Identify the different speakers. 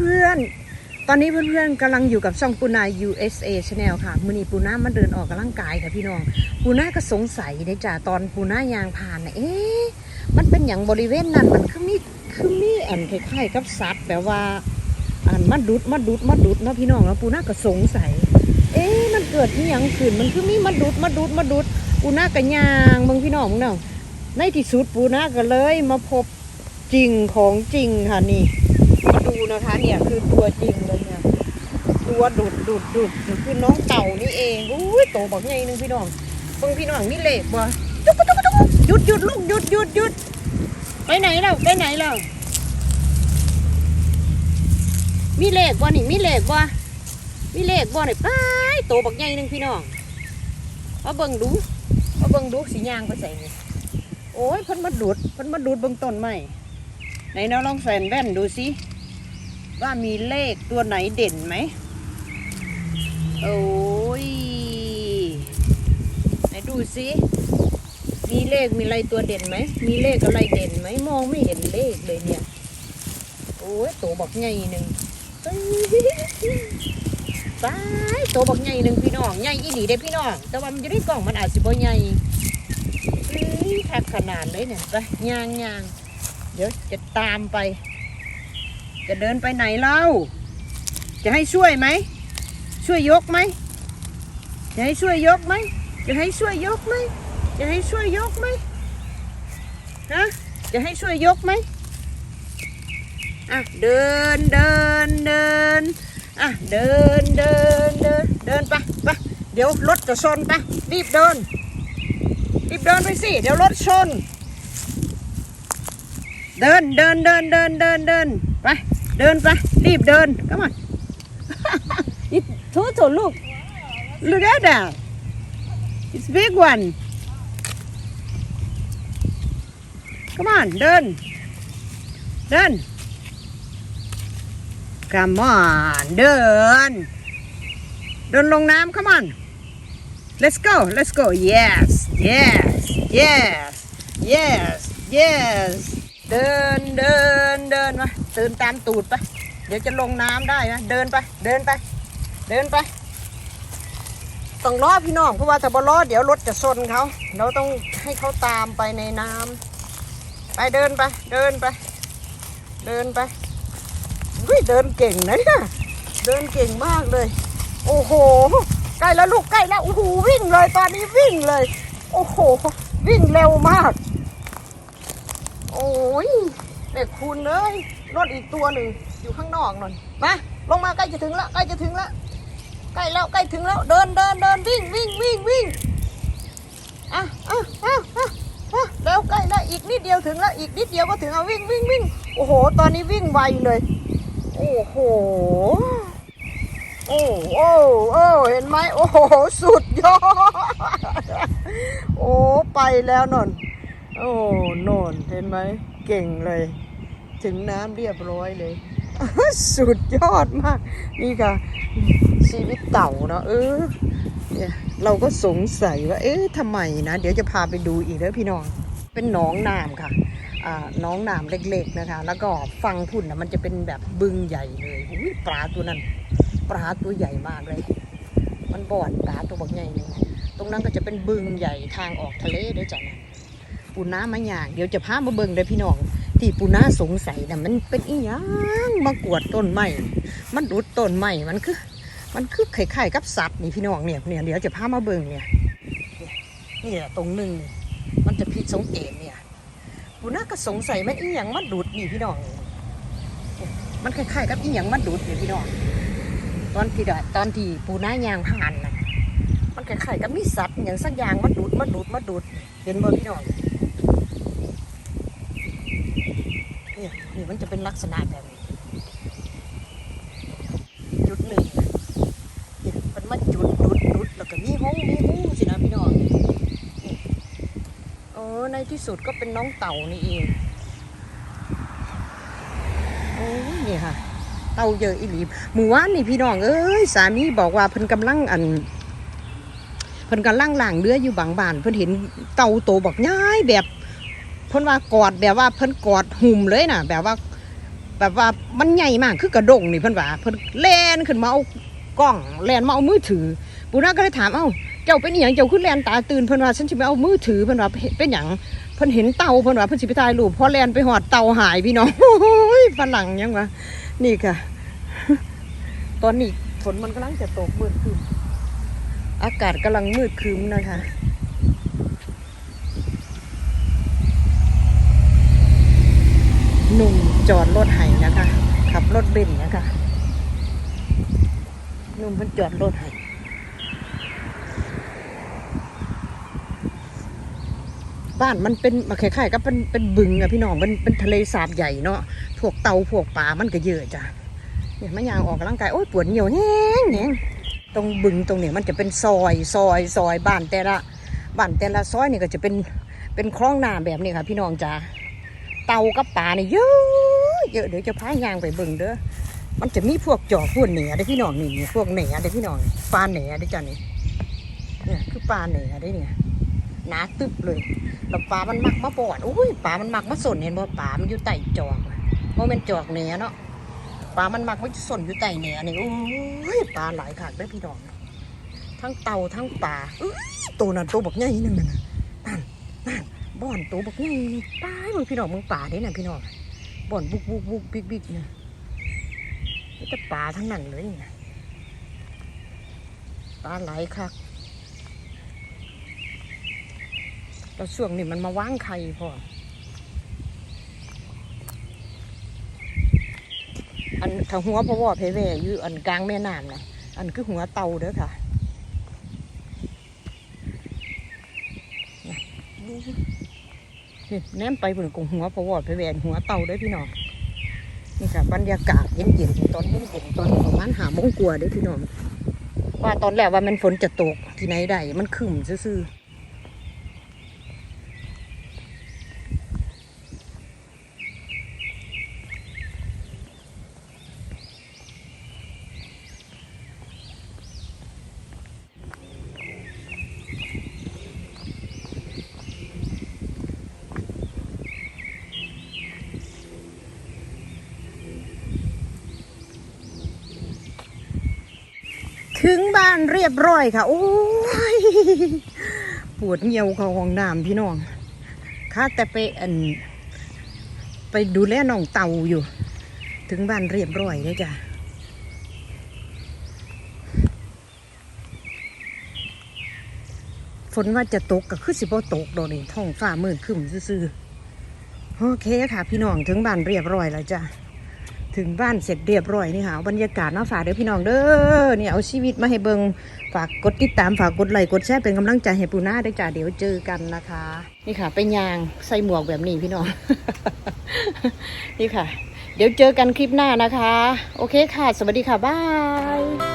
Speaker 1: เพื่อนๆ ตอนนี้เพื่อนๆกำลังอยู่กับช่องปูนา USA Channel ค่ะ มือนี้ปูนามาเดินออกกำลังกายค่ะพี่น้อง ปูนาก็สงสัยในจ่าตอนปูนายางผ่านนะเอ๊ะมันเป็นอย่างบริเวณนั้นมันคือมีคือมีอันคล้ายๆกับสัตว์แบบว่าอันมาดุดมาดุดมาดุดนาะพี่น้องแล้วปูนาก็สงสัย เอ๊ะมันเกิดที่ยังขึ้นมันคือมีมาดุดมาดุดมาดุดปูนาก็ยางเบางพี่น้องมึงเนาะในที่สุดปูนาก็เลยมาพบจริงของจริงค่ะนี่ นะคะ เนี่ยคือตัวจริงเลยเนี่ยตัวดุดดุดดุดคือน้องเต่านี่เองอุ้ยโตบอกไงนึงพี่น้องเบิ่งพี่น้องมีเล็กบ่จุกจุกจุกจุกหยุดหยุดลูกหยุดหยุดหยุดไปไหนแล้วไปไหนแล้วมีเล็กบ่นี่มีเล็กบ่มีเล็กบ่นี่ไปโตบอกไงนึงพี่น้องมาเบิ่งดูมาเบิ่งดูสียางไปใส่นี่โอ้ยเพิ่นมาดูดเพิ่นมาดูดเบิ่งต้นไม้ไหนเราลองใส่แว่นดูสิ ว่ามีเลขตัวไหนเด่นไหม โอ้ย ไหนดูสิ มีเลขมีอะไรตัวเด่นไหม มีเลขอะไรเด่นไหม มองไม่เห็นเลขเลยเนี่ย โอ้ยโตบักใหญ่หนึ่งเอ้ยตายโตบักใหญ่หนึ่งพี่น้อง ใหญ่อีหลีได้พี่น้อง แต่ว่ามันจะได้กล่องมันอาจสิบ่ใหญ่เอ้ยแทบขนาดเลยเนี่ยไปย่างย่างเดี๋ยวจะตามไป จะเดินไปไหนเล่า จะให้ช่วยไหม ช่วยยกไหม จะให้ช่วยยกไหม จะให้ช่วยยกไหม จะให้ช่วยยกไหมฮะจะให้ช่วยยกไหมอะเดินเดินเดินอะเดินเดินเดินเดินไปไปเดี๋ยวรถจะชนไปรีบเดินรีบเดินไปสิเดี๋ยวรถชน เดินเดินเดินเดินเดินเดินไป เดินไป รีบเดินก็มา It total look. Look at that. It's big one. Come on, เดินเดิน Come on, เดินเดินลงน้ำ Come on. Let's go, let's go. Yes, yes, yes, yes, yes. เดินเดินเดินมาเดินตามตูดไป เดี๋ยวจะลงน้ำได้นะเดินไป เดินไป เดินไปต้องรอพี่น้องเพราะว่าถ้าบ่รอเดี๋ยวรถจะชนเขาเราต้องให้เขาตามไปในน้ำไปเดินไป เดินไป เดินไปอุ้ยเดินเก่งนะเนี่ยเดินเก่งมากเลย โอ้โหใกล้แล้วลูกใกล้แล้วโอ้โหวิ่งเลยตอนนี้วิ่งเลย โอ้โห วิ่งเร็วมาก โอ้ยเด็กคุณเลยรถอีกตัวหนึ่งอยู่ข้างนอกนนมาลงมาใกล้จะถึงแล้วใกล้จะถึงแล้วใกล้แล้วใกล้ถึงแล้วเดินเดินเดินวิ่งวิ่งวิ่งวิ่งอะอะอะอะอะเร็วใกล้แล้วอีกนิดเดียวถึงแล้วอีกนิดเดียวก็ถึงเอาวิ่งวิ่งวิ่งโอ้โห ตอนนี้วิ่งไวเลย โอ้โหโอ้โอ้โอ้เห็นไหมโอ้โหสุดยอดโอ้ไปแล้วนน โอ้นนเห็นไหม เก่งเลย ถึงน้ำเรียบร้อยเลย สุดยอดมาก นี่ค่ะ ชีวิตเต่าเนาะเออเนี่ยเราก็สงสัยว่า เอ๊ะทำไมนะ เดี๋ยวจะพาไปดูอีกเด้อพี่น้อง เป็นหน้องน้ำค่ะอ่าหน้องน้ำเล็กๆนะคะ แล้วก็ฟังพุ่นนะมันจะเป็นแบบบึงใหญ่เลยอุ้ยปลาตัวนั้น ปลาตัวใหญ่มากเลย มันบ่อนปลาตัวบักใหญ่เลยตรงนั้นก็จะเป็นบึงใหญ่ทางออกทะเลด้อจ้ะนะ ปูน้ามะยางเดี๋ยวจะพามาเบิ่งเด้อพี่น้องที่ปูน้าสงสัยนะมันเป็นอีหยังมากวดต้นไม้มันดุดต้นไม้มันคือ มันคือไข่ไข่กับสัตว์นี่พี่น้องเนี่ยเนี่ยเดี๋ยวจะพามาเบิ่งเนี่ยเนี่ยตรงหนึ่งมันจะผิดสังเกตเนี่ยปูน้าก็สงสัยมันอีหยังมันดุดนี่พี่น้องมันคล้ายๆกับอีหยังมันดุดนี่พี่น้องตอนที่ดตอนที่ปูน้ายางผ่านนะมันคล้ายๆกับมีสัตว์อย่างสักอย่างมันดูดมันดูดมันดูดเห็นบ่พี่น้อง เนี่ยนี่มันจะเป็นลักษณะแบบนี้จุดหนึ่งเนี่ยมันมาจุดดุดดุดแล้วก็มีห้องมีหูสินะพี่น้องนี่โอ้ในที่สุดก็เป็นน้องเต่านี่เองโอ้ยนี่ค่ะ เต่าเยอะอีหลีหมู่ว่านนี่พี่น้องเอ้ยสามีบอกว่าเพิ่นกำลังอันเพิ่นกำลังล่างเรืออยู่บางบ้านเพิ่นเห็นเต่าโตบักย้ายแบบ พิ่นว่ากอดแบบว่าเพิ่นกอดหุ่มเลยน่ะ แบบว่าแบบว่ามันใหญ่มากคือกระดงนี่เพิ่นว่าเพิ่นแล่นขึ้นมาเอากล้องแล่นมาเอามือถือปูนาก็เลยถามเอ้าเจ้าเป็นอย่างเจ้าขึ้นแล่นตาตื่นเพิ่นว่าฉันสิไปเอามือถือเพิ่นว่าเป็นหยังเพิ่นเห็นเต่าเพิ่นว่าเพิ่นสิไปถ่ายรูปพอแล่นไปหอดเต่าหายพี่น้องฝรั่งยังวะนี่ค่ะ ตอนนี้ฝนมันกำลังจะตกมืดครึมอากาศกำลังมืดครึ้มนะคะ หนุ่มจอดรถไห้นะคะ ขับรถเบนนะคะ หนุ่มเพิ่นจอดรถไห้บ้านมันเป็นมาคล้ายๆกับเป็นเป็นบึงอะพี่น้องเป็นเป็นทะเลสาบใหญ่เนาะพวกเต่าพวกปลามันก็เยอะจ้ะเนี่ยมันยางออกกำลังกายโอ้ยปวดเหนียวแห้งแห้งตรงบึงตรงเนี้ยมันจะเป็นซอยซอยซอยบ้านแต่ละบ้านแต่ละซอยนี่ก็จะเป็นเป็นคลองน้ำแบบนี้ค่ะพี่น้องจ้า เต่ากับปลาเนี่ยเยอะเยอะเดี๋ยวจะพายางไปเบิ่งเด้อมันจะมีพวกจอกพวกเหนือได้พี่น้องนี่พวกเหนือได้พี่น้องปลาเหนือได้จ้ะนี่เนี่ยคือปลาเหนือได้เนี่ยหนาตึบเลยแล้วปลามันมักมาปอดโอ้ยปลามันมักมาสนเห็นบ่ปลามันอยู่ใต้จอกเพราะมันจอกเหนือเนาะปลามันมักมาสนอยู่ใต้เหนือนี่โอ้ยปลาหลายขากได้พี่น้องทั้งเต่าทั้งปลาเอ้ยตัวนั้นตัวบักใหญ่นึงนั่นน่ะนั่นนั่น บ่อนตัวบักใหญ่นี่ป้ายมึงพี่น้องมึงป่าเด้น่ะพี่น้องบ่อนบุกบุกบุกบิ๊กบิ๊กเนี่ยนี่จะป่าทั้งนั้นเลยนะปลาไหลคักแล้วช่วงนี้มันมาว่างไข่พออันถ้าหัวพ่อว่าเพเวอยู่อันกลางแม่น้ำนะอันคือหัวเต่าเด้อค่ะดูสิ นี่ แนมไปบนกงหัวพะวอดไปแหวนหัวเต่าได้พี่น้องนี่ค่ะบรรยากาศเย็นๆตอนเย็นๆตอนประมาณหามงกว่าเด้พี่น้องว่าตอนแรกว่ามันฝนจะตกที่ไหนได้มันขึ้นซื่อๆ ถึงบ้านเรียบร้อยค่ะ โอ้ย ปวดเหี่ยวเขาห้องน้ำพี่น้องข้าแต่ไปอัน ไปดูแลน้องเต่าอยู่ ถึงบ้านเรียบร้อยเลยจ้ะฝนว่าจะตกก็คือสิบ่ตกโดอกนี่ท้องฟ้ามืดครึ้มซื่อๆโอเคค่ะ พี่น้องถึงบ้านเรียบร้อยแล้วจ้ะ ถึงบ้านเสร็จเรียบร้อยนี่ค่ะบรรยากาศมาฝากเด้อพี่น้องเด้อเนี่ยเอาชีวิตมาให้เบิงฝากกดติดตามฝากกดไลค์กดแชร์เป็นกำลังใจให้ปูนาด้วยจ้ะเดี๋ยวเจอกันนะคะ นี่ค่ะไปยางใส่หมวกแบบนี้พี่น้อง นี่ค่ะ เดี๋ยวเจอกันคลิปหน้านะคะ โอเคค่ะ สวัสดีค่ะบาย